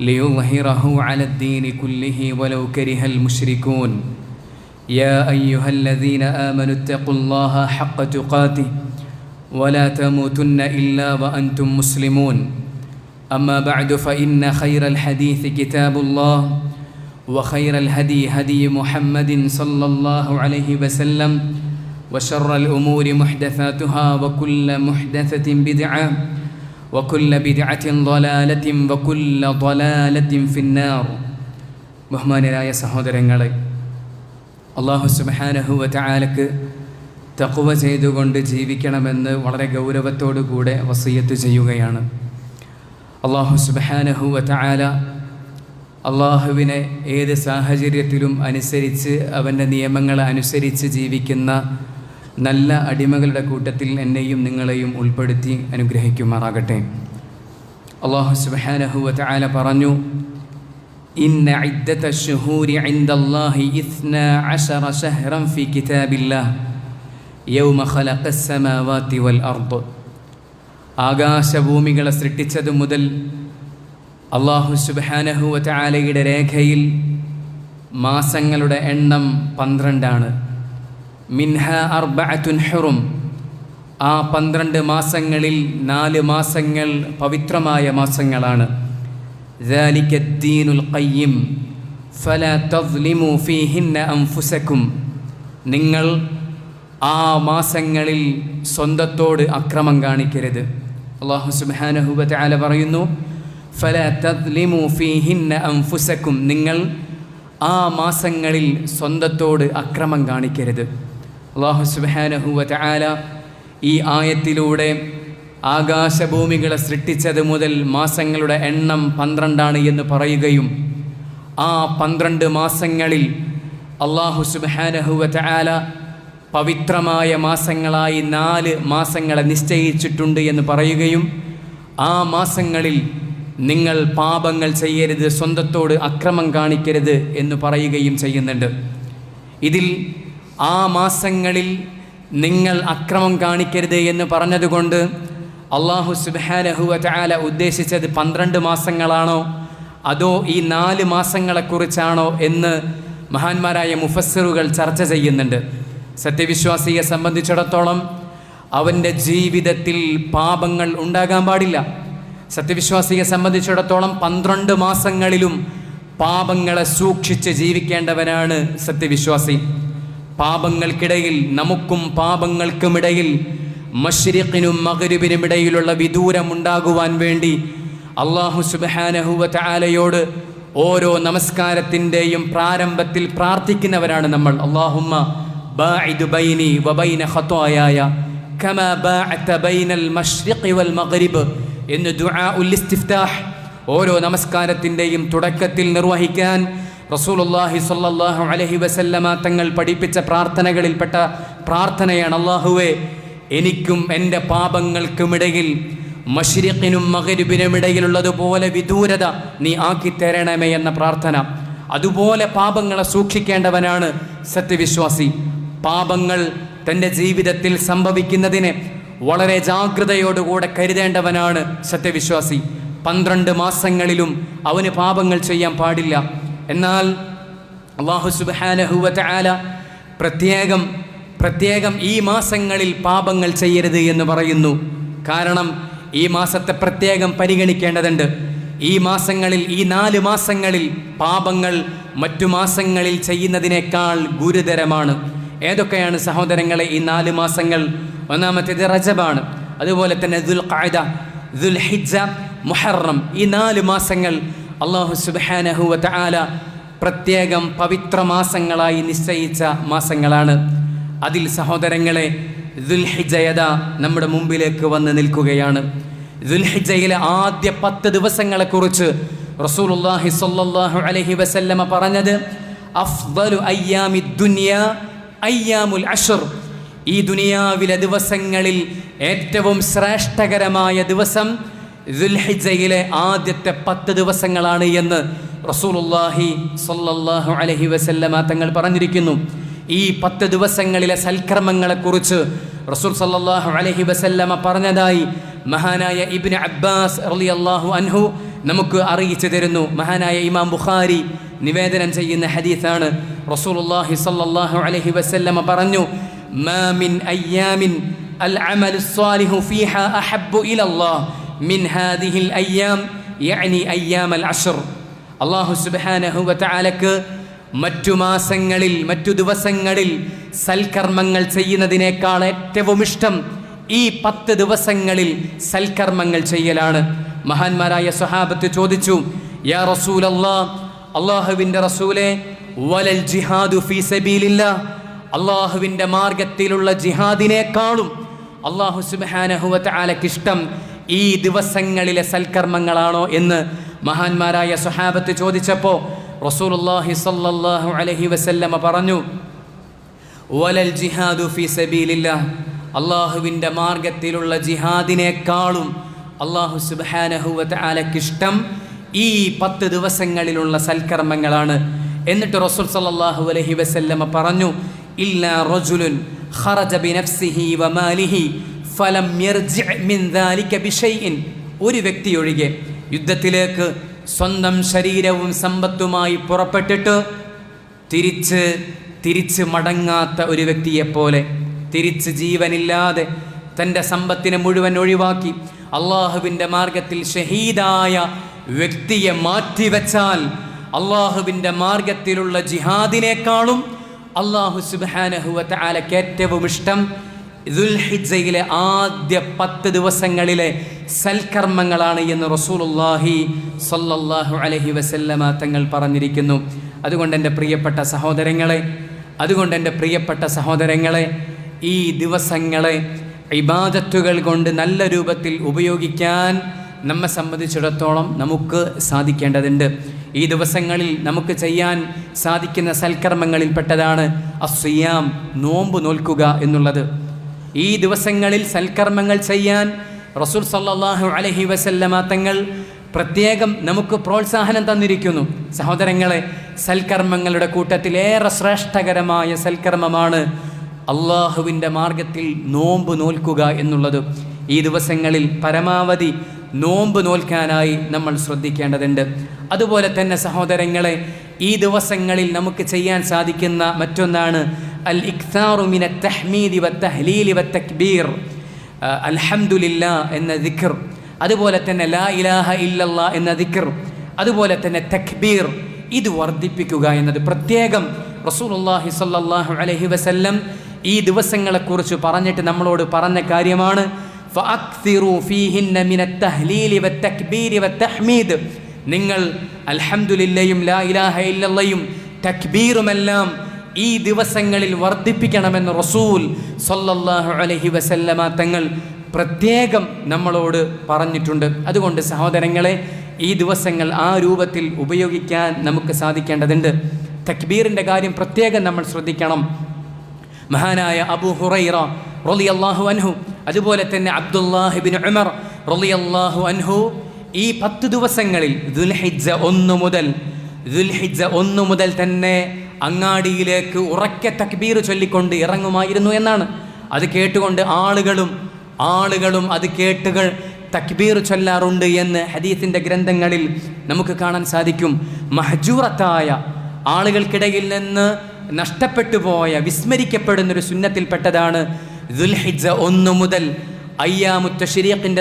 ليظهره على الدين كله ولو كره المشركون. يا أيها الذين آمنوا اتقوا الله حق تقاته ولا تموتن إلا وأنتم مسلمون. أما بعد فإن خير الحديث كتاب الله وخير الهدي هدي محمد صلى الله عليه وسلم وشر الأمور محدثاتها وكل محدثة بدعة وكل بدعة ضلالة وكل ضلالة في النار ബഹുമാനരായ സഹോദരങ്ങളെ അള്ളാഹു സുബാനഹുവ ചാലക്ക് തക്കുവ ചെയ്തുകൊണ്ട് ജീവിക്കണമെന്ന് വളരെ ഗൗരവത്തോടു കൂടെ വസയ്യത്ത് ചെയ്യുകയാണ് അള്ളാഹു സുബാനഹുവ ചാല അള്ളാഹുവിനെ ഏത് സാഹചര്യത്തിലും അനുസരിച്ച് അവൻ്റെ നിയമങ്ങളെ അനുസരിച്ച് ജീവിക്കുന്ന നല്ല അടിമകളുടെ കൂട്ടത്തിൽ എന്നെയും നിങ്ങളെയും ഉൾപ്പെടുത്തി അനുഗ്രഹിക്കുമാറാകട്ടെ. അള്ളാഹു സുബാനഹുവത്ത് ആല പറഞ്ഞു ഇന്ന ഇദ്ദത ഷുഹൂരി ഇൻദല്ലാഹി ഇത്ന അശറ ഷഹ്റൻ കിതാബില്ലാഹ് യൗമ ഖലഖ അസ്സമാവാതി വൽ അർദ്. ആകാശഭൂമികളെ സൃഷ്ടിച്ചതു മുതൽ അള്ളാഹു സുബാനഹുവ ചാലയുടെ രേഖയിൽ മാസങ്ങളുടെ എണ്ണം പന്ത്രണ്ടാണ്. മിൻഹ അർബഅത്തുൻ ഹുറും. ആ പന്ത്രണ്ട് മാസങ്ങളിൽ നാല് മാസങ്ങൾ പവിത്രമായ മാസങ്ങളാണ്. ദീനുൽ ഖയ്യിം. ഫല തസ്ലിമു ഫീഹിന്ന അംഫുസക്കും നിങ്ങൾ ആ മാസങ്ങളിൽ സ്വന്തത്തോട് അക്രമം കാണിക്കരുത്. അള്ളാഹു സുബാനഹുബത്ത് ആല പറയുന്നു ഫല തദ്ലിമു ഫീഹിന്ന അംഫുസക്കും നിങ്ങൾ ആ മാസങ്ങളിൽ സ്വന്തത്തോട് അക്രമം കാണിക്കരുത്. അള്ളാഹു സുബാനഹുബ ആല ഈ ആയത്തിലൂടെ ആകാശഭൂമികളെ സൃഷ്ടിച്ചത് മുതൽ മാസങ്ങളുടെ എണ്ണം പന്ത്രണ്ടാണ് എന്ന് പറയുകയും ആ പന്ത്രണ്ട് മാസങ്ങളിൽ അള്ളാഹു സുബാനഹുവ ആല പവിത്രമായ മാസങ്ങളായി നാല് മാസങ്ങളെ നിശ്ചയിച്ചിട്ടുണ്ട് എന്ന് പറയുകയും ആ മാസങ്ങളിൽ നിങ്ങൾ പാപങ്ങൾ ചെയ്യരുത് സ്വന്തത്തോട് അക്രമം കാണിക്കരുത് എന്ന് പറയുകയും ചെയ്യുന്നുണ്ട്. ഇതിൽ ആ മാസങ്ങളിൽ നിങ്ങൾ അക്രമം കാണിക്കരുത് എന്ന് പറഞ്ഞതുകൊണ്ട് അള്ളാഹു സുബാനഹുവ ഉദ്ദേശിച്ചത് പന്ത്രണ്ട് മാസങ്ങളാണോ? അതോ ഈ നാല് മാസങ്ങളെക്കുറിച്ചാണോ? എന്ന് മഹാന്മാരായ മുഫസ്സിറുകൾ ചർച്ച ചെയ്യുന്നുണ്ട്. സത്യവിശ്വാസിയെ സംബന്ധിച്ചിടത്തോളം അവന്റെ ജീവിതത്തിൽ പാപങ്ങൾ ഉണ്ടാകാൻ പാടില്ല. സത്യവിശ്വാസിയെ സംബന്ധിച്ചിടത്തോളം പന്ത്രണ്ട് മാസങ്ങളിലും പാപങ്ങളെ സൂക്ഷിച്ച് ജീവിക്കേണ്ടവനാണ് സത്യവിശ്വാസി. പാപങ്ങൾക്കിടയിൽ നമുക്കും പാപങ്ങൾക്കുമിടയിൽ മഷ്രിഖിനും മകരുവിനും ഇടയിലുള്ള വിദൂരം ഉണ്ടാകുവാൻ വേണ്ടി അള്ളാഹു സുബാനഹുവ ആലയോട് ഓരോ നമസ്കാരത്തിന്റെയും പ്രാരംഭത്തിൽ പ്രാർത്ഥിക്കുന്നവരാണ് നമ്മൾ. അള്ളാഹുമ്മ ബൈനി വബൈന ഖത്വായായ കമാ ബാഅത ബൈനൽ മശ്രിഖി വൽ മഗ്രിബ് എന്ന് ദുആ ഇസ്തിഫ്താഹ് ഓരോ നമസ്കാരത്തിന്റെയും തുടക്കത്തിൽ നിർവഹിക്കാൻ റസൂലുള്ളാഹി സ്വല്ലല്ലാഹു അലൈഹി വസല്ലമ തങ്ങൾ പഠിപ്പിച്ച പ്രാർത്ഥനകളിൽപ്പെട്ട പ്രാർത്ഥനയാണ് അള്ളാഹുവേ എനിക്കും എന്റെ പാപങ്ങൾക്കുമിടയിൽ മഗ്രിബിനും ഇടയിലുള്ളതുപോലെ വിദൂരത നീ ആക്കി തരണമേ എന്ന പ്രാർത്ഥന. അതുപോലെ പാപങ്ങളെ സൂക്ഷിക്കേണ്ടവനാണ് സത്യവിശ്വാസി. പാപങ്ങൾ തന്റെ ജീവിതത്തിൽ സംഭവിക്കുന്നതിനെ വളരെ ജാഗ്രതയോടുകൂടെ കരുതേണ്ടവനാണ് സത്യവിശ്വാസി. പന്ത്രണ്ട് മാസങ്ങളിലും അവന് പാപങ്ങൾ ചെയ്യാൻ പാടില്ല. എന്നാൽ അള്ളാഹു സുബാനഹുവല പ്രത്യേകം പ്രത്യേകം ഈ മാസങ്ങളിൽ പാപങ്ങൾ ചെയ്യരുത് എന്ന് പറയുന്നു. കാരണം ഈ മാസത്തെ പ്രത്യേകം പരിഗണിക്കേണ്ടതുണ്ട്. ഈ മാസങ്ങളിൽ ഈ നാല് മാസങ്ങളിൽ പാപങ്ങൾ മറ്റു മാസങ്ങളിൽ ചെയ്യുന്നതിനേക്കാൾ ഗുരുതരമാണ്. ഏതൊക്കെയാണ് സഹോദരങ്ങളെ ഈ നാല് മാസങ്ങൾ? ഒന്നാമത്തേത് റജബാണ്. അതുപോലെ തന്നെ ദുൽ ഖാദ ദുൽ ഹിജ മുഹറം ഈ നാല് മാസങ്ങൾ അള്ളാഹു സുബാനഹുവ ആല പ്രത്യേകം പവിത്ര മാസങ്ങളായി നിശ്ചയിച്ച മാസങ്ങളാണ്. അതിൽ സഹോദരങ്ങളെ ദുൽഹിജയത നമ്മുടെ മുമ്പിലേക്ക് വന്ന് നിൽക്കുകയാണ്. ദുൽഹിജയിലെ ആദ്യ പത്ത് ദിവസങ്ങളെക്കുറിച്ച് റസൂലുള്ളാഹി സ്വല്ലല്ലാഹു അലൈഹി വസല്ലമ പറഞ്ഞത് അഫ്ദലു അയ്യാമി ദുനിയ അയ്യാമുൽ അഷർ. ഈ ദുനിയാവിലെ ദിവസങ്ങളിൽ ഏറ്റവും ശ്രേഷ്ഠകരമായ ദിവസം ദുൽഹിജയിലെ ആദ്യത്തെ പത്ത് ദിവസങ്ങളാണ് എന്ന് റസൂലുള്ളാഹി സ്വല്ലല്ലാഹു അലൈഹി വസല്ലമ തങ്ങൾ പറഞ്ഞിരിക്കുന്നു. ഈ പത്ത് ദിവസങ്ങളിലെ സൽക്രമങ്ങളെക്കുറിച്ച് റസൂൽ സല്ലല്ലാഹു അലൈഹി വസല്ലമ പറഞ്ഞതായി മഹാനായ ഇബ്നു അബ്ബാസ് റളിയല്ലാഹു അൻഹു നമുക്ക് അറിയിച്ചു തരുന്നു. മഹാനായ ഇമാം ബുഖാരി നിവേദനം ചെയ്യുന്ന ഹദീസാണ് റസൂലുള്ളാഹി സ്വല്ലല്ലാഹു അലൈഹി വസല്ലമ പറഞ്ഞു മാ മിൻ അയ്യാമിൻ അൽ അമലു സ്വാലിഹു ഫീഹ അഹബ്ബു ഇലല്ലാഹ്. മിൻ ഹാദിഹിൽ അയ്യാം യഅനി അയ്യാമൽ അഷ്ർ അല്ലാഹു സുബ്ഹാനഹു വതആലക്ക് മറ്റു മാസങ്ങളിൽ മറ്റു ദിവസങ്ങളിൽ സൽക്കർമ്മങ്ങൾ ചെയ്യുന്നതിനേക്കാൾ ഏറ്റവും ഇഷ്ടം ഈ പത്ത് ദിവസങ്ങളിൽ സൽക്കർമ്മങ്ങൾ ചെയ്യലാണ്. മഹാന്മാരായ സഹാബത്ത് ചോദിച്ചു യാ റസൂലല്ലാ അള്ളാഹുവിന്റെ റസൂലെ വലൽ ജിഹാദു ഫീ സബീലില്ല. അള്ളാഹുവിന്റെ മാർഗത്തിലുള്ള ജിഹാദിനേക്കാളും അള്ളാഹു സുബാനഹുവത്ത് ആലക്കിഷ്ടം ഈ ദിവസങ്ങളിലെ സൽക്കർമ്മങ്ങളാണോ എന്ന് മഹാന്മാരായ സുഹാബത്ത് ചോദിച്ചപ്പോൾ റസൂലുള്ളാഹി സ്വല്ലല്ലാഹു അലൈഹി വസല്ലമ പറഞ്ഞു വലൽ ജിഹാദു ഫി സബീലില്ല അള്ളാഹുവിന്റെ മാർഗത്തിലുള്ള ജിഹാദിനേക്കാളും അള്ളാഹു സുബാനഹുവത്ത് ആലക്കിഷ്ടം ഈ പത്ത് ദിവസങ്ങളിലുള്ള സൽക്കർമ്മങ്ങളാണ്. എന്നിട്ട് റസൂൽ സല്ലല്ലാഹു അലൈഹി വസല്ലമ പറഞ്ഞു ഇല്ലാ റജുലുൻ ഖറജ ബിനഫ്സിഹി വമാലിഹി ഫലം ഒരു വ്യക്തി ഒഴികെ യുദ്ധത്തിലേക്ക് സ്വന്തം ശരീരവും സമ്പത്തുമായി പുറപ്പെട്ടിട്ട് തിരിച്ച് തിരിച്ച് മടങ്ങാത്ത ഒരു വ്യക്തിയെപ്പോലെ തിരിച്ച് ജീവനില്ലാതെ തന്റെ സമ്പത്തിനെ മുഴുവൻ ഒഴിവാക്കി അള്ളാഹുവിന്റെ മാർഗത്തിൽ ഷഹീദായ വ്യക്തിയെ മാറ്റിവെച്ചാൽ അള്ളാഹുവിന്റെ മാർഗത്തിലുള്ള ജിഹാദിനേക്കാളും അള്ളാഹു സുബാനഹുവത്ത് ആലക്കേറ്റവും ഇഷ്ടം ദുൽഹിജയിലെ ആദ്യ പത്ത് ദിവസങ്ങളിലെ സൽക്കർമ്മങ്ങളാണ് എന്ന് റസൂലുള്ളാഹി സല്ലല്ലാഹു അലഹി വസല്ലമ തങ്ങൾ പറഞ്ഞിരിക്കുന്നു. അതുകൊണ്ട് എന്റെ പ്രിയപ്പെട്ട സഹോദരങ്ങളെ അതുകൊണ്ട് എന്റെ പ്രിയപ്പെട്ട സഹോദരങ്ങളെ ഈ ദിവസങ്ങളെ ഇബാദത്തുകൾ കൊണ്ട് നല്ല രൂപത്തിൽ ഉപയോഗിക്കാൻ നമ്മെ സംബന്ധിച്ചിടത്തോളം നമുക്ക് സാധിക്കേണ്ടതുണ്ട്. ഈ ദിവസങ്ങളിൽ നമുക്ക് ചെയ്യാൻ സാധിക്കുന്ന സൽക്കർമ്മങ്ങളിൽപ്പെട്ടതാണ് അസ്വയാം നോമ്പ് നോൽക്കുക എന്നുള്ളത്. ഈ ദിവസങ്ങളിൽ സൽക്കർമ്മങ്ങൾ ചെയ്യാൻ റസൂൽ സല്ലാഹു അലഹി വസല്ലമ തങ്ങൾ പ്രത്യേകം നമുക്ക് പ്രോത്സാഹനം തന്നിരിക്കുന്നു. സഹോദരങ്ങളെ സൽക്കർമ്മങ്ങളുടെ കൂട്ടത്തിൽ ഏറെ ശ്രേഷ്ഠകരമായ സൽക്കർമ്മമാണ് അള്ളാഹുവിന്റെ മാർഗത്തിൽ നോമ്പ് നോൽക്കുക എന്നുള്ളത്. ഈ ദിവസങ്ങളിൽ പരമാവധി നോമ്പ് നോൽക്കാനായി നമ്മൾ ശ്രദ്ധിക്കേണ്ടതുണ്ട്. അതുപോലെ തന്നെ സഹോദരങ്ങളെ ഈ ദിവസങ്ങളിൽ നമുക്ക് ചെയ്യാൻ സാധിക്കുന്ന മറ്റൊന്നാണ് അൽ من മിന والتهليل والتكبير الحمد لله എന്ന ദിഖർ അതുപോലെ തന്നെ ലാ ഇലാഹ ഇല്ലല്ല എന്ന ദിഖർ അതുപോലെ തന്നെ തക്ബീർ. ഇത് വർദ്ധിപ്പിക്കുക എന്നത് പ്രത്യേകം റസൂലുള്ളാഹി സ്വല്ലല്ലാഹു അലഹി വസല്ലം ഈ ദിവസങ്ങളെക്കുറിച്ച് പറഞ്ഞിട്ട് നമ്മളോട് പറഞ്ഞ കാര്യമാണ്. നിങ്ങൾ അൽഹംദുലില്ലയും ലാ ഇലാഹ ഇല്ലല്ലയും തക്ബീറുമെല്ലാം ഈ ദിവസങ്ങളിൽ വർദ്ധിപ്പിക്കണമെന്ന് റസൂൽ സൊല്ലാഹു അലഹി വസല്ലമ തങ്ങൾ പ്രത്യേകം നമ്മളോട് പറഞ്ഞിട്ടുണ്ട്. അതുകൊണ്ട് സഹോദരങ്ങളെ ഈ ദിവസങ്ങൾ ആ രൂപത്തിൽ ഉപയോഗിക്കാൻ നമുക്ക് സാധിക്കേണ്ടതുണ്ട്. തക്ബീറിന്റെ കാര്യം പ്രത്യേകം നമ്മൾ ശ്രദ്ധിക്കണം. മഹാനായ അബു ഹുറൈറ റൊലി അള്ളാഹു അൻഹു അതുപോലെ തന്നെ അബ്ദുല്ലാഹിബിൻ ഉമർ അള്ളാഹു അൻഹു ഈ പത്ത് ദിവസങ്ങളിൽ ദുൽഹിജ ഒന്ന് മുതൽ ദുൽഹിജ ഒന്ന് മുതൽ തന്നെ അങ്ങാടിയിലേക്ക് ഉറക്കെ തക്ബീർ ചൊല്ലിക്കൊണ്ട് ഇറങ്ങുമായിരുന്നു എന്നാണ്. അത് കേട്ടുകൊണ്ട് ആളുകളും ആളുകളും അത് കേട്ടുകൾ തക്ബീർ ചൊല്ലാറുണ്ട് എന്ന് ഹദീസിന്റെ ഗ്രന്ഥങ്ങളിൽ നമുക്ക് കാണാൻ സാധിക്കും. മഹജൂറത്തായ ആളുകൾക്കിടയിൽ നിന്ന് നഷ്ടപ്പെട്ടു പോയ വിസ്മരിക്കപ്പെടുന്നൊരു സുന്നത്തിൽപ്പെട്ടതാണ് ദുൽഹിജ ഒന്നു മുതൽ അയ്യാമുത്ത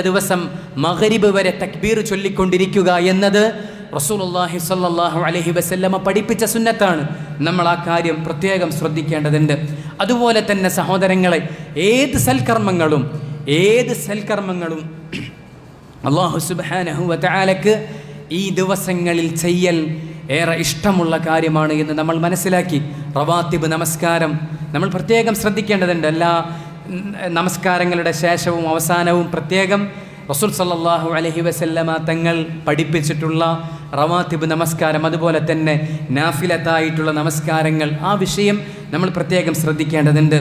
ദിവസം മഹരിബ് വരെ തക്ബീർ ചൊല്ലിക്കൊണ്ടിരിക്കുക എന്നത്. റസൂലുള്ളാഹി സ്വല്ലല്ലാഹു അലൈഹി വസല്ലമ പഠിപ്പിച്ച സുന്നത്താണ് നമ്മൾ ആ കാര്യം പ്രത്യേകം ശ്രദ്ധിക്കേണ്ടതുണ്ട്. അതുപോലെ തന്നെ സഹോദരങ്ങളെ ഏത് സൽക്കർമ്മങ്ങളും ഏത് സൽക്കർമ്മങ്ങളും അള്ളാഹു സുബ്ഹാനഹു വതആലക്ക് ഈ ദിവസങ്ങളിൽ ചെയ്യൽ ഏറെ ഇഷ്ടമുള്ള കാര്യമാണ് എന്ന് നമ്മൾ മനസ്സിലാക്കി. റവാത്തിബ് നമസ്കാരം നമ്മൾ പ്രത്യേകം ശ്രദ്ധിക്കേണ്ടതുണ്ട്. എല്ലാ നമസ്കാരങ്ങളുടെ ശേഷവും അവസാനവും പ്രത്യേകം റസൂൽ സല്ലാഹു അലഹി വസല്ലമ തങ്ങൾ പഠിപ്പിച്ചിട്ടുള്ള റവാത്തിബ് നമസ്കാരം അതുപോലെ തന്നെ നാഫിലത്തായിട്ടുള്ള നമസ്കാരങ്ങൾ ആ വിഷയം നമ്മൾ പ്രത്യേകം ശ്രദ്ധിക്കേണ്ടതുണ്ട്.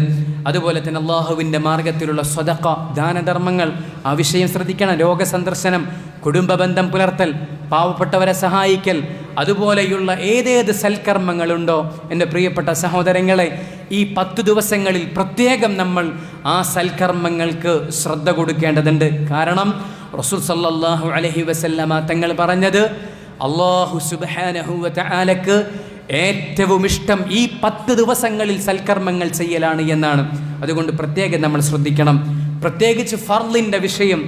അതുപോലെ തന്നെ അള്ളാഹുവിന്റെ മാർഗത്തിലുള്ള സ്വതക്ക ദാനധർമ്മങ്ങൾ ആ വിഷയം ശ്രദ്ധിക്കണം. രോഗസന്ദർശനം കുടുംബ ബന്ധം പുലർത്തൽ പാവപ്പെട്ടവരെ സഹായിക്കൽ അതുപോലെയുള്ള ഏതേത് സൽക്കർമ്മങ്ങളുണ്ടോ എന്റെ പ്രിയപ്പെട്ട സഹോദരങ്ങളെ ഈ പത്ത് ദിവസങ്ങളിൽ പ്രത്യേകം നമ്മൾ ആ സൽക്കർമ്മങ്ങൾക്ക് ശ്രദ്ധ കൊടുക്കേണ്ടതുണ്ട്. കാരണം റസൂൽ സല്ലാഹു അലഹി വസല്ലമ തങ്ങൾ പറഞ്ഞത് അള്ളാഹു തആലക്ക് ഏറ്റവും ഇഷ്ടം ഈ പത്ത് ദിവസങ്ങളിൽ സൽക്കർമ്മങ്ങൾ ചെയ്യലാണ് എന്നാണ്. അതുകൊണ്ട് പ്രത്യേകം നമ്മൾ ശ്രദ്ധിക്കണം. പ്രത്യേകിച്ച് ഫർലിന്റെ വിഷയം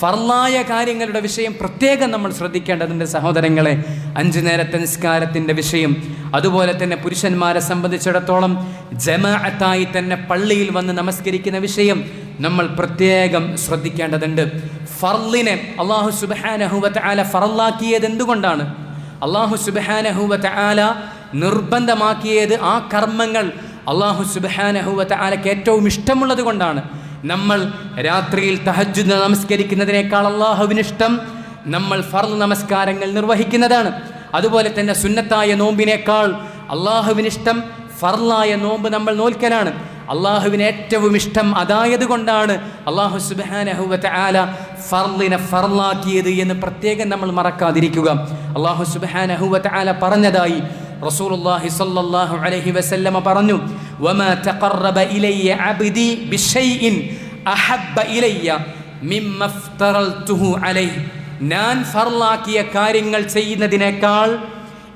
ഫർലായ കാര്യങ്ങളുടെ വിഷയം പ്രത്യേകം നമ്മൾ ശ്രദ്ധിക്കേണ്ടതിന്റെ സഹോദരങ്ങളെ. അഞ്ചു നേരത്തെ നിസ്കാരത്തിന്റെ വിഷയം. അതുപോലെ തന്നെ പുരുഷന്മാരെ സംബന്ധിച്ചിടത്തോളം ജമാഅത്തായി തന്നെ പള്ളിയിൽ വന്ന് നമസ്കരിക്കുന്ന വിഷയം നമ്മൾ പ്രത്യേകം ശ്രദ്ധിക്കേണ്ടതുണ്ട്. ഫർലിനെ അള്ളാഹു സുബഹാനഹുവത്ത് ആല ഫറല്ലാക്കിയത് എന്തുകൊണ്ടാണ്? അള്ളാഹു സുബഹാനഹുവത്ത് ആല നിർബന്ധമാക്കിയത് ആ കർമ്മങ്ങൾ അള്ളാഹു സുബഹാനഹുവത്ത് ആലയ്ക്ക് ഏറ്റവും ഇഷ്ടമുള്ളത് കൊണ്ടാണ്. നമ്മൾ രാത്രിയിൽ തഹജുദ് നമസ്കരിക്കുന്നതിനേക്കാൾ അള്ളാഹുവിനിഷ്ടം നമ്മൾ ഫർദ് നമസ്കാരങ്ങൾ നിർവഹിക്കുന്നതാണ്. അതുപോലെ തന്നെ സുന്നത്തായ നോമ്പിനേക്കാൾ അള്ളാഹുവിനിഷ്ടം ഫർലായ നോമ്പ് നമ്മൾ നോൽക്കലാണ്. അള്ളാഹുവിന് ഏറ്റവും ഇഷ്ടം അതായത് കൊണ്ടാണ് അള്ളാഹു സുബാനഹുവത്തെ ആല ഫർലിനെ ഫർലാക്കിയത് എന്ന് പ്രത്യേകം നമ്മൾ മറക്കാതിരിക്കുക. അള്ളാഹു സുബാനഹുവത്തെ ആല പറഞ്ഞതായി റസൂലുള്ളാഹി സ്വല്ലല്ലാഹു അലൈഹി വസല്ലമ പറഞ്ഞു. വമാ തഖറബ ഇലയ്യ അബ്ദി ബിശൈഇൻ അഹബ്ബ ഇലയ്യ മിമ്മ ഇഫ്തറൽതുഹു അലൈഹി. ഞാൻ ഫർലാക്കിയ കാര്യങ്ങൾ ചെയ്യുന്നതിനേക്കാൾ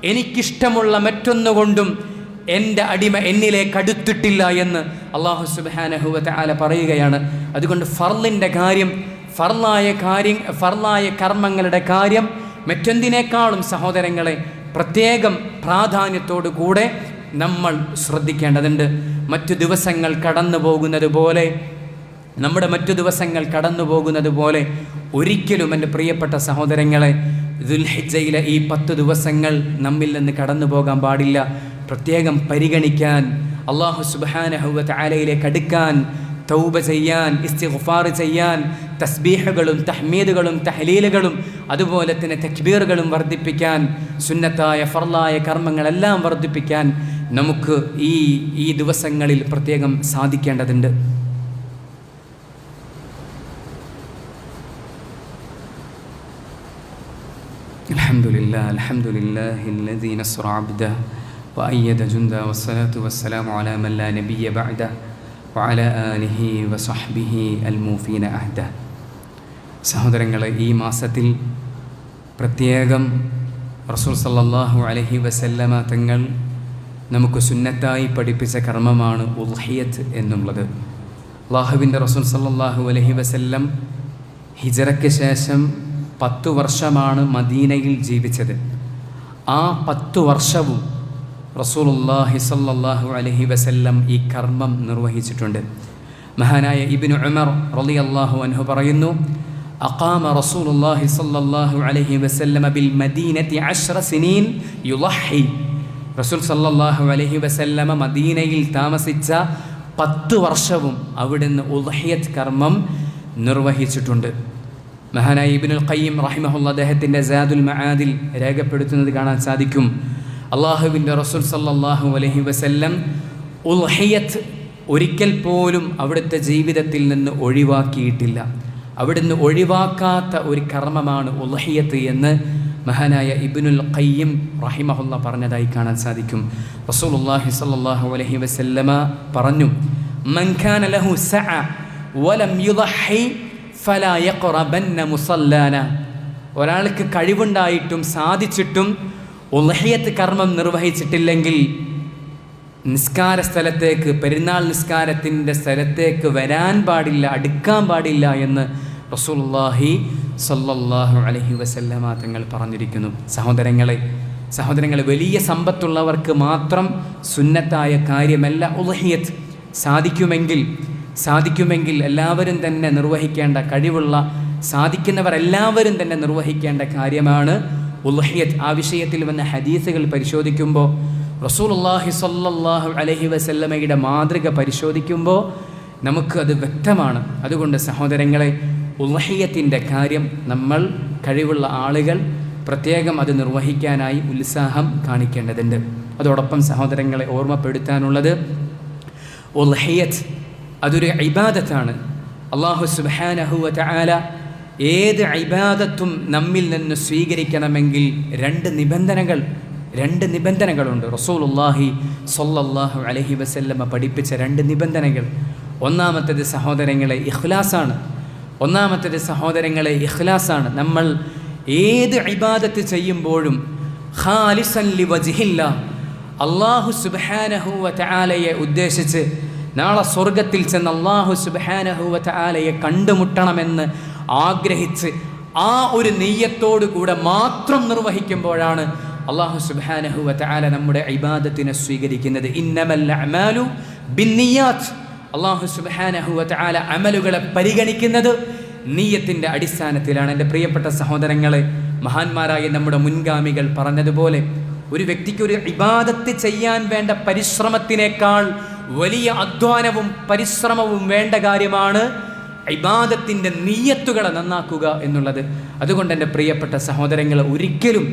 എനിക്കിഷ്ടമുള്ള മറ്റൊന്നുകൊണ്ടും എന്റെ അടിമ എന്നിലേക്ക് അടുത്തിട്ടില്ല എന്ന് അള്ളാഹു സുബാനഹുവത്തെ ആല പറയുകയാണ്. അതുകൊണ്ട് ഫർലിന്റെ കാര്യം ഫർലായ കാര്യം ഫർലായ കർമ്മങ്ങളുടെ കാര്യം മറ്റെന്തിനേക്കാളും സഹോദരങ്ങളെ പ്രത്യേകം പ്രാധാന്യത്തോടു കൂടെ നമ്മൾ ശ്രദ്ധിക്കേണ്ടതുണ്ട്. മറ്റു ദിവസങ്ങൾ കടന്നു പോകുന്നത് പോലെ നമ്മുടെ മറ്റു ദിവസങ്ങൾ കടന്നു പോകുന്നത് പോലെ ഒരിക്കലും എന്റെ പ്രിയപ്പെട്ട സഹോദരങ്ങളെ ദുൽഹിജയിലെ ഈ പത്ത് ദിവസങ്ങൾ നമ്മിൽ നിന്ന് കടന്നു പോകാൻ പാടില്ല. പ്രത്യേകം പരിഗണിക്കാൻ അള്ളാഹു സുബാനഹുവത്ത് ആലയിലേക്ക് അടുക്കാൻ തൗബ ചെയ്യാൻ ഇസ്തിഗ്ഫാർ ചെയ്യാൻ തസ്ബീഹകളും തഹ്മീദുകളും തഹലീലുകളും അതുപോലെ തന്നെ തക്ബീറുകളും വർദ്ധിപ്പിക്കാൻ സുന്നത്തായ ഫർലായ കർമ്മങ്ങളെല്ലാം വർദ്ധിപ്പിക്കാൻ നമുക്ക് ഈ ഈ ദിവസങ്ങളിൽ പ്രത്യേകം സാധിക്കേണ്ടതുണ്ട് الحمد لله الحمد لله الذي نصر عبده وأيد جنده والصلاة والسلام على من لا نبي بعده وعلى آله وصحبه الموفين عهده സഹോദരങ്ങളെ ഈ മാസത്തിൽ പ്രത്യേകം റസൂൽ സല്ലല്ലാഹു അലൈഹി വസല്ലമ തങ്ങൾ നമുക്ക് സുന്നത്തായി പഠിപ്പിച്ച കർമ്മമാണ് ഉൽഹിയത്ത് എന്നുള്ളത്. അള്ളാഹുവിന്റെ റസൂൽ സല്ലാഹു അലഹി വസല്ലം ഹിജറയ്ക്ക് ശേഷം പത്തു വർഷമാണ് മദീനയിൽ ജീവിച്ചത്. ആ പത്തു വർഷവും റസൂലുല്ലാഹി സല്ലാഹു അലഹി വസല്ലം ഈ കർമ്മം നിർവഹിച്ചിട്ടുണ്ട്. മഹാനായ ഇബിൻ ഉമർ റലി അള്ളാഹു അൻഹു പറയുന്നു അഖാമ റസൂലുല്ലാഹി സല്ലാഹു അലഹി വസല്ലം ബിൽ മദീനത്തി അഷ്റ സിനീൻ യുലഹി. റസൂൽ സല്ലാഹു അലഹി വസല്ലമ മദീനയിൽ താമസിച്ച പത്ത് വർഷവും അവിടുന്ന് ഉൽഹിയത്ത് കർമ്മം നിർവഹിച്ചിട്ടുണ്ട്. മഹാനായി ഇബിനുൽ ഖയ്യിം റഹിമഹുല്ല അദ്ദേഹത്തിന്റെ സാദുൽ മഹാദിൽ രേഖപ്പെടുത്തുന്നത് കാണാൻ സാധിക്കും. അള്ളാഹുവിന്റെ റസൂൽ സല്ലാഹു അലഹി വസല്ലം ഉൽഹിയത്ത് ഒരിക്കൽ പോലും അവിടുത്തെ ജീവിതത്തിൽ നിന്ന് ഒഴിവാക്കിയിട്ടില്ല. അവിടുന്ന് ഒഴിവാക്കാത്ത ഒരു കർമ്മമാണ് ഉൽഹിയത്ത് എന്ന് മഹാനായ ഇബിനുൽ ഖയ്യിം റഹിമഹുല്ല പറഞ്ഞതായി കാണാൻ സാധിക്കും. റസൂലുള്ളാഹി സ്വല്ലല്ലാഹു അലൈഹി വസല്ലമ പറഞ്ഞു മൻ കാന ലഹു സഅ വലം യുദഹി ഫലാ യഖറബന്ന മുസല്ലാന. ഒരാൾക്ക് കഴിവുണ്ടായിട്ടും സാധിച്ചിട്ടും ഉൽഹിയത്ത് കർമ്മം നിർവഹിച്ചിട്ടില്ലെങ്കിൽ നിസ്കാര സ്ഥലത്തേക്ക് പെരുന്നാൾ നിസ്കാരത്തിന്റെ സ്ഥലത്തേക്ക് വരാൻ പാടില്ല അടുക്കാൻ പാടില്ല എന്ന് റസൂലുള്ളാഹി സല്ലല്ലാഹു അലൈഹി വസല്ലമ തങ്ങൾ പറഞ്ഞിരിക്കുന്നു. സഹോദരങ്ങളെ സഹോദരങ്ങളെ വലിയ സമ്പത്തുള്ളവർക്ക് മാത്രം സുന്നത്തായ കാര്യമല്ല ഉലഹിയത്ത് സാധിക്കുമെങ്കിൽ സാധിക്കുമെങ്കിൽ എല്ലാവരും തന്നെ നിർവഹിക്കേണ്ട കഴിവുള്ള സാധിക്കുന്നവർ എല്ലാവരും തന്നെ നിർവഹിക്കേണ്ട കാര്യമാണ് ഉൽഹിയത്ത് ആ വിഷയത്തിൽ വന്ന ഹദീസുകൾ പരിശോധിക്കുമ്പോൾ റസൂലുള്ളാഹി സ്വല്ലല്ലാഹു അലൈഹി വസല്ലമയുടെ മാതൃക പരിശോധിക്കുമ്പോൾ നമുക്ക് അത് വ്യക്തമാണ്. അതുകൊണ്ട് സഹോദരങ്ങളെ ഉൽഹിയത്തിന്റെ കാര്യം നമ്മൾ കഴിവുള്ള ആളുകൾ പ്രത്യേകം അത് നിർവഹിക്കാനായി ഉത്സാഹം കാണിക്കേണ്ടതുണ്ട്. അതോടൊപ്പം സഹോദരങ്ങളെ ഓർമ്മപ്പെടുത്താനുള്ളത് ഉൽഹയത്ത് അതൊരു ഇബാദത്താണ്. അള്ളാഹു സുബാനഹുവ ആല ഏത് ഇബാദത്തും നമ്മിൽ നിന്ന് സ്വീകരിക്കണമെങ്കിൽ രണ്ട് നിബന്ധനകൾ രണ്ട് നിബന്ധനകളുണ്ട്. റസൂലുല്ലാഹി സൊല്ലാഹു അലഹി വസല്ലമ പഠിപ്പിച്ച രണ്ട് നിബന്ധനകൾ. ഒന്നാമത്തേത് സഹോദരങ്ങളെ ഇഖ്ലാസാണ്. ഒന്നാമത്തേത് സഹോദരങ്ങളെ ഇഖ്ലാസാണ്. നമ്മൾ ഏത് ഇബാദത്ത് ചെയ്യുമ്പോഴും ഖാലിസല്ലി വജിഹില്ല അള്ളാഹു സുബാനഹുവ ആലയെ ഉദ്ദേശിച്ച് നാളെ സ്വർഗത്തിൽ ചെന്ന് അള്ളാഹു സുബാനഹുവ ആലയെ കണ്ടുമുട്ടണമെന്ന് ആഗ്രഹിച്ച് ആ ഒരു നെയ്യത്തോടു കൂടെ മാത്രം നിർവഹിക്കുമ്പോഴാണ് അള്ളാഹു സുബാനഹുവ ആല നമ്മുടെ ഇബാദത്തിനെ സ്വീകരിക്കുന്നത്. ഇന്നമല്ല അമാലു ബിന്നിയാത്ത് അള്ളാഹു സുബാനഹുവ ആല അമലുകളെ പരിഗണിക്കുന്നത് നീയത്തിന്റെ അടിസ്ഥാനത്തിലാണ്. എന്റെ പ്രിയപ്പെട്ട സഹോദരങ്ങളെ മഹാന്മാരായ നമ്മുടെ മുൻഗാമികൾ പറഞ്ഞതുപോലെ ഒരു വ്യക്തിക്ക് ഒരു ഇബാദത്ത് ചെയ്യാൻ വേണ്ട പരിശ്രമത്തിനേക്കാൾ വലിയ അധ്വാനവും പരിശ്രമവും വേണ്ട കാര്യമാണ് ഇബാദത്തിന്റെ നീയത്തുകളെ നന്നാക്കുക എന്നുള്ളത്. അതുകൊണ്ട് എന്റെ പ്രിയപ്പെട്ട സഹോദരങ്ങൾ ഒരിക്കലും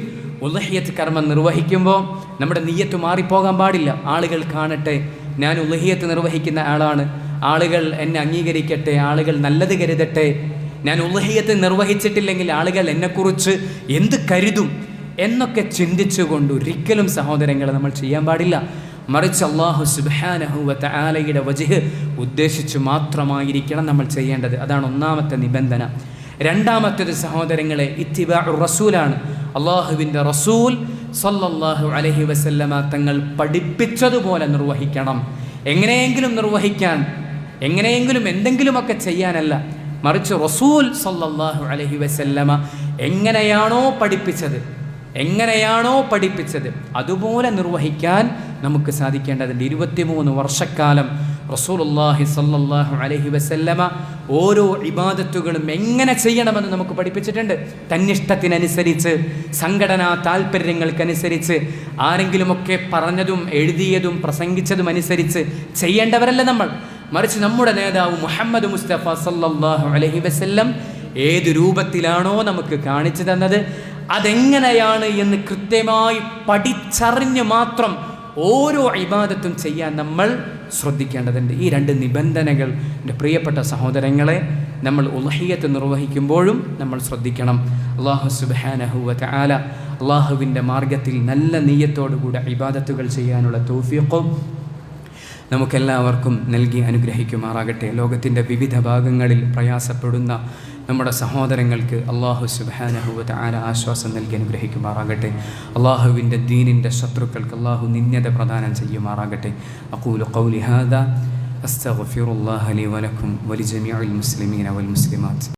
ഉലഹിയത്ത് കർമ്മം നിർവഹിക്കുമ്പോൾ നമ്മുടെ നീയത്ത് മാറിപ്പോകാൻ പാടില്ല. ആളുകൾ കാണട്ടെ ഞാൻ ഉലഹിയത്ത് നിർവഹിക്കുന്ന ആളാണ്. ആളുകൾ എന്നെ അംഗീകരിക്കട്ടെ ആളുകൾ നല്ലത് കരുതട്ടെ. ഞാൻ ഉലഹിയത്ത് നിർവഹിച്ചിട്ടില്ലെങ്കിൽ ആളുകൾ എന്നെക്കുറിച്ച് എന്ത് കരുതും എന്നൊക്കെ ചിന്തിച്ചുകൊണ്ട് ഒരിക്കലും സഹോദരങ്ങളെ നമ്മൾ ചെയ്യാൻ പാടില്ല. മറിച്ച് അള്ളാഹു സുബാനഹുവത്ത ആലയുടെ വജിഹ് ഉദ്ദേശിച്ചു മാത്രമായിരിക്കണം നമ്മൾ ചെയ്യേണ്ടത്. അതാണ് ഒന്നാമത്തെ നിബന്ധന. രണ്ടാമത്തേത് സഹോദരങ്ങളെ ഇത്തിബാ റസൂലാണ്. അള്ളാഹുവിന്റെ റസൂൽ സല്ലല്ലാഹു അലഹി വസല്ലമ തങ്ങൾ പഠിപ്പിച്ചതുപോലെ നിർവഹിക്കണം. എങ്ങനെയെങ്കിലും നിർവഹിക്കാൻ എങ്ങനെയെങ്കിലും എന്തെങ്കിലുമൊക്കെ ചെയ്യാനല്ല. മറിച്ച് റസൂൽ സല്ലല്ലാഹു അലഹി വസല്ലമ എങ്ങനെയാണോ പഠിപ്പിച്ചത് എങ്ങനെയാണോ പഠിപ്പിച്ചത് അതുപോലെ നിർവഹിക്കാൻ നമുക്ക് സാധിക്കേണ്ടതുണ്ട്. ഇരുപത്തിമൂന്ന് വർഷക്കാലം റസൂലുല്ലാഹി സ്വല്ലല്ലാഹു അലൈഹി വസല്ലമ ഓരോ ഇബാദത്തുകളും എങ്ങനെ ചെയ്യണമെന്ന് നമുക്ക് പഠിപ്പിച്ചിട്ടുണ്ട്. തന്നിഷ്ടത്തിനനുസരിച്ച് സംഘടനാ താല്പര്യങ്ങൾക്കനുസരിച്ച് ആരെങ്കിലുമൊക്കെ പറഞ്ഞതും എഴുതിയതും പ്രസംഗിച്ചതും അനുസരിച്ച് ചെയ്യേണ്ടവരല്ല നമ്മൾ. മറിച്ച് നമ്മുടെ നേതാവ് മുഹമ്മദ് മുസ്തഫ സല്ലല്ലാഹു അലൈഹി വസല്ലം ഏത് രൂപത്തിലാണോ നമുക്ക് കാണിച്ചു തന്നത് അതെങ്ങനെയാണ് എന്ന് കൃത്യമായി പഠിച്ചറിഞ്ഞ് മാത്രം ഓരോ ഇബാദത്തും ചെയ്യാൻ നമ്മൾ ശ്രദ്ധിക്കേണ്ടതുണ്ട്. ഈ രണ്ട് നിബന്ധനകൾ എന്റെ പ്രിയപ്പെട്ട സഹോദരങ്ങളെ നമ്മൾ ഉലഹിയത്ത് നിർവഹിക്കുമ്പോഴും നമ്മൾ ശ്രദ്ധിക്കണം. അള്ളാഹു സുബാനഹുവ ആല അള്ളാഹുവിന്റെ മാർഗത്തിൽ നല്ല നെയ്യത്തോടുകൂടെ ഇബാദത്തുകൾ ചെയ്യാനുള്ള തോഫിയക്കും നമുക്കെല്ലാവർക്കും നൽകി അനുഗ്രഹിക്കുമാറാകട്ടെ. ലോകത്തിന്റെ വിവിധ ഭാഗങ്ങളിൽ പ്രയാസപ്പെടുന്ന നമ്മുടെ സഹോദരങ്ങൾക്ക് അള്ളാഹു സുബാനഹുവത്ത് ആര ആശ്വാസം നൽകി അനുഗ്രഹിക്കുമാറാകട്ടെ. അള്ളാഹുവിന്റെ ദീനിന്റെ ശത്രുക്കൾക്ക് അള്ളാഹു നിന്യത പ്രദാനം ചെയ്യുമാറാകട്ടെ. അക്കൂലു കൗലി ഹാദ അസ്തഗ്ഫിറുല്ലാഹ ലി വലക്കും വലിജമിഅൽ മുസ്ലിമീന വൽ മുസ്ലിമാത്ത്.